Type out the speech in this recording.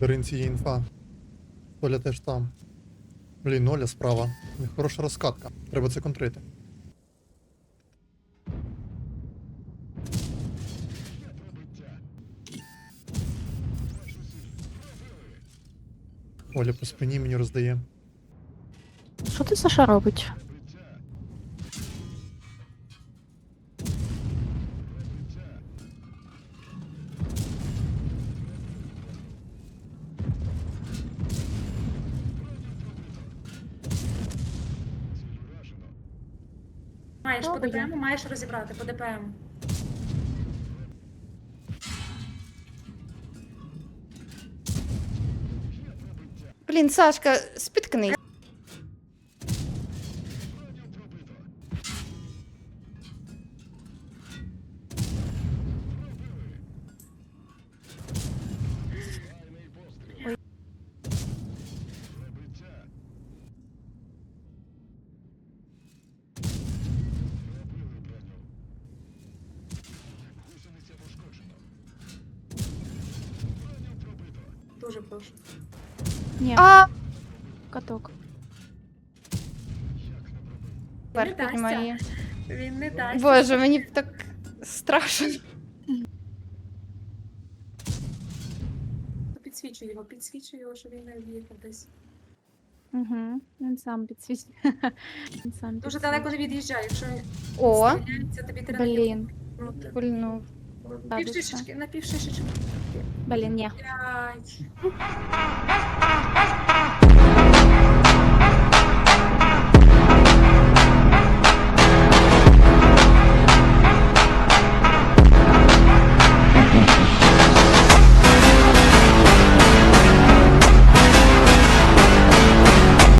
Даринці є інфа. Толя теж там. Блін, Ноля справа. Хороша розкатка. Треба це контрити. Оля по спині мені роздає. Що ти Саша робить? Маєш по ДПМ, маєш розібрати по ДПМ. Блін, Сашка, спіткни. Дуже прошу. Ні, А, каток. вверх дасться. піднімає. Він не дасть. Боже, мені так страшно. Підсвічуй його, підсвічуй його, щоб він не в'їхав десь. Угу. Він сам. Він сам Дуже далеко не від'їжджай, якщо він О, стріляється, тобі треба Блін. відвернути. пульнув. Півшишечки, на півшишечки. Блін, ні. П'ять.